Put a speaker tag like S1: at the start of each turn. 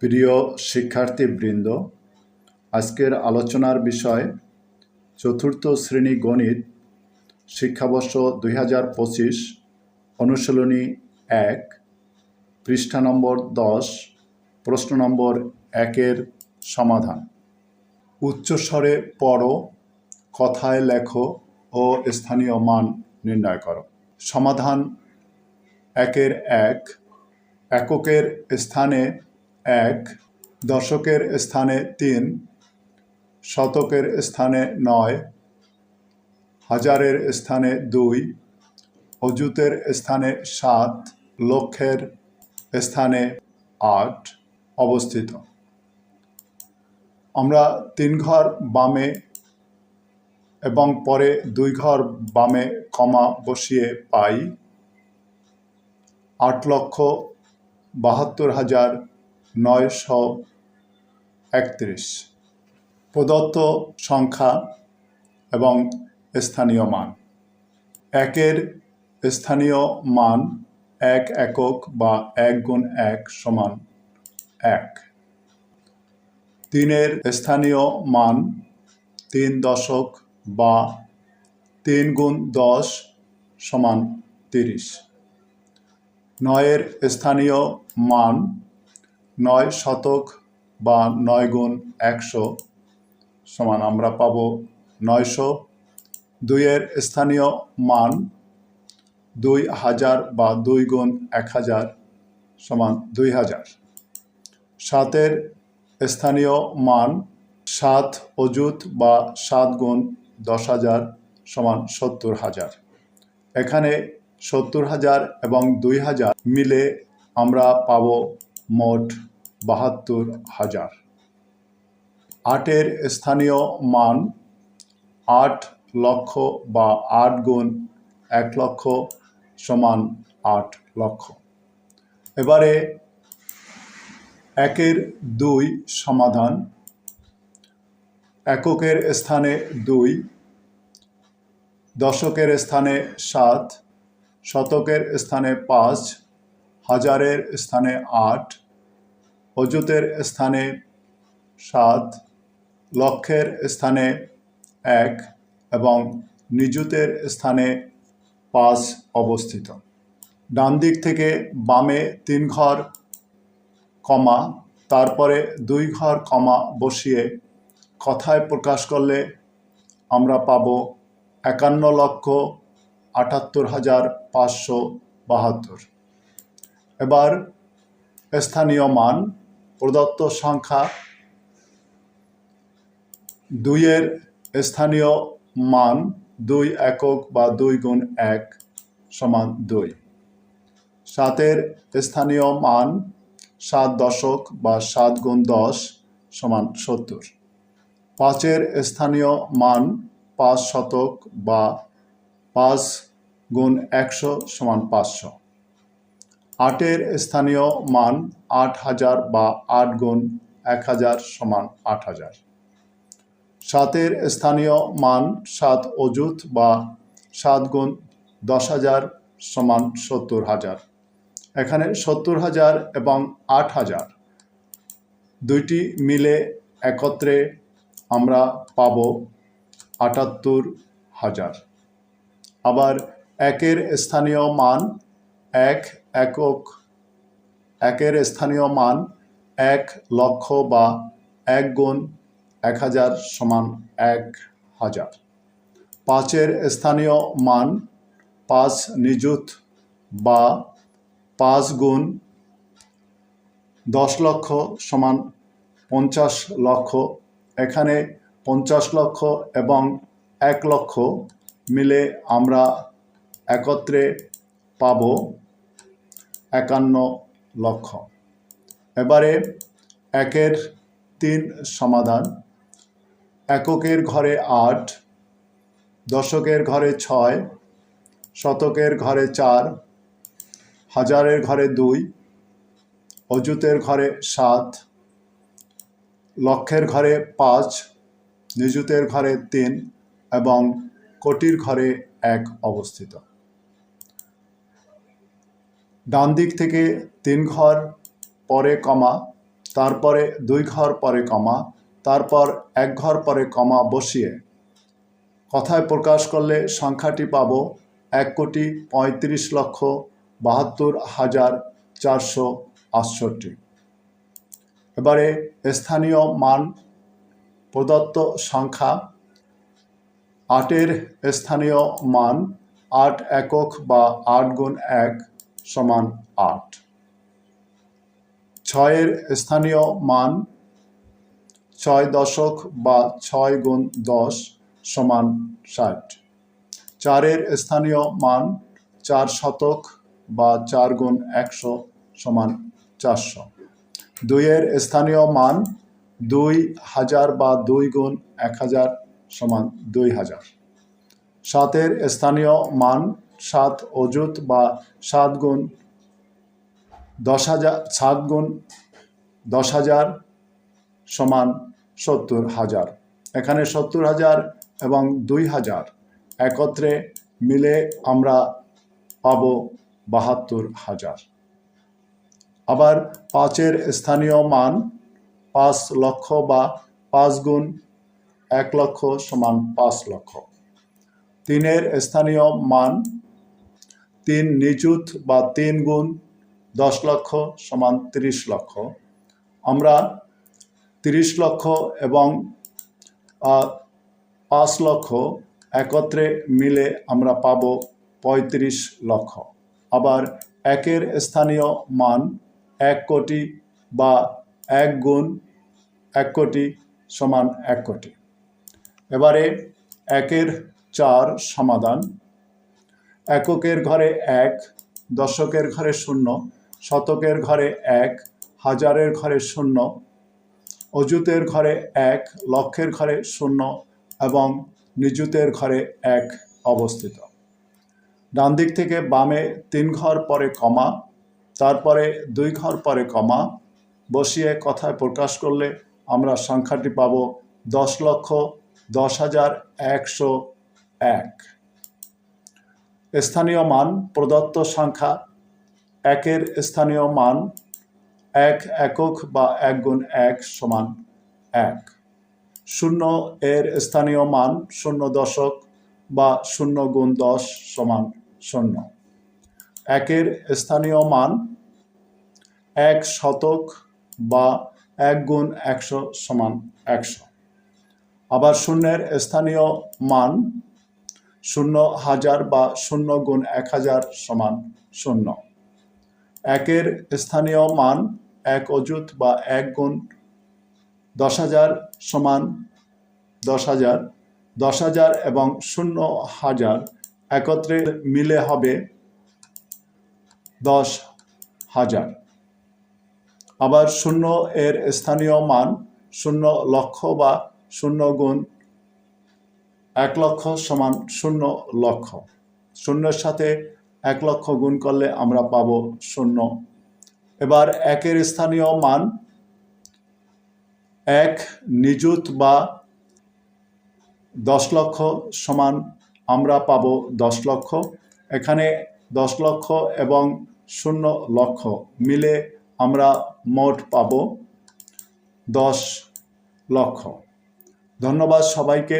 S1: প্রিয় শিক্ষার্থীবৃন্দ, আজকের আলোচনার বিষয় চতুর্থ শ্রেণি গণিত, শিক্ষাবর্ষ দুই হাজার পঁচিশ, অনুশীলনী এক, পৃষ্ঠা নম্বর দশ, প্রশ্ন নম্বর একের সমাধান। উচ্চস্বরে পড়ো, কথায় লেখো ও স্থানীয় মান নির্ণয় করো। সমাধান একের এক, এককের স্থানে এক, দশকের স্থানে তিন, শতকের স্থানে নয়, হাজারের স্থানে দুই, অযুতের স্থানে সাত লক্ষের স্থানে আট অবস্থিত। আমরা তিন ঘর বামে এবং পরে দুই ঘর বামে কমা বসিয়ে পাই। আট লক্ষ বাহাত্তর হাজার নয়শো একত্রিশ। প্রদত্ত সংখ্যা এবং স্থানীয় মান। একের স্থানীয় মান এক একক বা এক গুণ এক সমান এক। তিনের স্থানীয় মান তিন দশক বা তিন গুণ দশ সমান তিরিশ। নয়ের স্থানীয় মান নয় শতক বা নয় গুণ একশো সমান আমরা পাব নয়শো। দুইয়ের স্থানীয় মান দুই হাজার বা দুই গুণ এক হাজার সমান দুই হাজার। সাতের স্থানীয় মান সাত অযুত বা সাত গুণ দশ হাজার সমান সত্তর হাজার। এখানে সত্তর হাজার এবং দুই হাজার মিলে আমরা পাব মোট বাহাত্তর হাজার। আটের স্থানীয় মান আট লক্ষ বা আট গুণ এক লক্ষ সমান আট লক্ষ। এবারে একের দুই সমাধান। এককের স্থানে দুই, দশকের স্থানে সাত, শতকের স্থানে পাঁচ, হাজারের স্থানে আট অযুতের স্থানে সাত লক্ষের স্থানে এক এবং নিযুতের স্থানে পাঁচ অবস্থিত। ডান দিক থেকে বামে তিন ঘর, কমা, তারপরে দুই ঘর, কমা বসিয়ে কথায় প্রকাশ করলে আমরা পাব একান্ন লক্ষ আটাত্তর হাজার পাঁচশো বাহাত্তর। এবার স্থানীয় মান প্রদত্ত সংখ্যা দুইয়ের স্থানীয় মান দুই একক বা দুই গুণ এক সমান দুই। সাতের স্থানীয় মান সাত দশক বা সাত গুণ দশ সমান সত্তর। পাঁচের স্থানীয় মান পাঁচ শতক বা পাঁচ গুণ একশো সমান পাঁচশো। আটের স্থানীয় মান আট হাজার বা আট গুণ এক হাজার সমান আট হাজার। সাতের স্থানীয় মান সাত অযুত বা সাত গুণ দশ হাজার সমান সত্তর হাজার। এখানে সত্তর হাজার এবং আট হাজার দুইটি মিলে একত্রে আমরা পাব আটাত্তর হাজার। আবার একের স্থানীয় মান এক একক, একের স্থানীয় মান এক লক্ষ বা এক গুণ এক হাজার সমান এক হাজার। পাঁচের স্থানীয় মান পাঁচ নিযুত বা পাঁচ গুণ দশ লক্ষ সমান পঞ্চাশ লক্ষ। এখানে পঞ্চাশ লক্ষ এবং এক লক্ষ মিলে আমরা একত্রে পাব একান্ন লক্ষ। এবারে একের তিন সমাধান। এককের ঘরে আট, দশকের ঘরে ছয়, শতকের ঘরে চার, হাজারের ঘরে দুই, অযুতের ঘরে সাত, লক্ষের ঘরে পাঁচ, নিযুতের ঘরে তিন এবং কোটির ঘরে এক অবস্থিত। ডান দিক থেকে তিন ঘর, পরে কমা, তারপরে দুই ঘর, পরে কমা, তারপর এক ঘর, পরে কমা বসিয়ে। কথায় প্রকাশ করলে সংখ্যাটি পাব এক কোটি পঁয়ত্রিশ লক্ষ বাহাত্তর হাজার চারশো আটষট্টি। এবারে স্থানীয় মান প্রদত্ত সংখ্যা। আটের স্থানীয় মান আট একক বা আট গুণ এক। সমান আট। ছয়ের স্থানীয় মান ছয় দশক বা ছয় গুণ দশ সমান ষাট। চারের স্থানীয় মান চার শতক বা চার গুণ একশো সমান চারশো। দুইয়ের স্থানীয় মান দুই হাজার বা দুই গুণ এক হাজার সমান দুই হাজার। সাতের স্থানীয় মান সাত অযুত বা সাত গুণ দশ হাজার, সাত গুণ দশ হাজার সমান সত্তর হাজার। এখানে সত্তর হাজার এবং দুই হাজার একত্রে মিলে আমরা পাব বাহাত্তর হাজার। আবার পাঁচের স্থানীয় মান পাঁচ লক্ষ বা পাঁচ গুণ এক লক্ষ সমান পাঁচ লক্ষ। তিনের স্থানীয় মান তিন নিযুত বা তিন গুণ দশ লক্ষ সমান তিরিশ লক্ষ। আমরা তিরিশ লক্ষ এবং পাঁচ লক্ষ একত্রে মিলে আমরা পাব পঁয়ত্রিশ লক্ষ। আবার একের স্থানীয় মান এক কোটি বা এক গুণ এক কোটি সমান এক কোটি। এবারে একের চার সমাধান। এককের ঘরে এক, দশকের ঘরে শূন্য, শতকের ঘরে এক, হাজারের ঘরে শূন্য, অযুতের ঘরে এক, লক্ষের ঘরে শূন্য এবং নিযুতের ঘরে এক অবস্থিত। ডান দিক থেকে বামে তিন ঘর পরে কমা, তারপরে দুই ঘর পরে কমা। বসিয়ে কথায় প্রকাশ করলে আমরা সংখ্যাটি পাব দশ লক্ষ দশ হাজার একশো এক। স্থানীয় মান প্রদত্ত সংখ্যা একের স্থানীয় মান এক একক বা এক গুণ এক সমান এক। শূন্য এর স্থানীয় মান শূন্য দশক বা শূন্য গুণ দশ সমান শূন্য। একের স্থানীয় মান এক শতক বা এক গুণ একশো সমান একশো। আবার শূন্যের স্থানীয় মান শূন্য হাজার বা শূন্য গুণ এক হাজার সমান শূন্য। একের স্থানীয় মান এক অযুত বা এক গুণ দশ হাজার সমান দশ হাজার। দশ হাজার এবং শূন্য হাজার একত্রে মিলে হবে দশ হাজার। আবার শূন্য এর স্থানীয় মান শূন্য লক্ষ বা শূন্য গুণ এক লক্ষ সমান শূন্য লক্ষ। শূন্যের সাথে এক লক্ষ গুণ করলে আমরা পাব শূন্য। এবার একের স্থানীয় মান এক নিযুত বা দশ লক্ষ সমান আমরা পাব দশ লক্ষ। এখানে দশ লক্ষ এবং শূন্য লক্ষ মিলে আমরা মোট পাব দশ লক্ষ। ধন্যবাদ সবাইকে।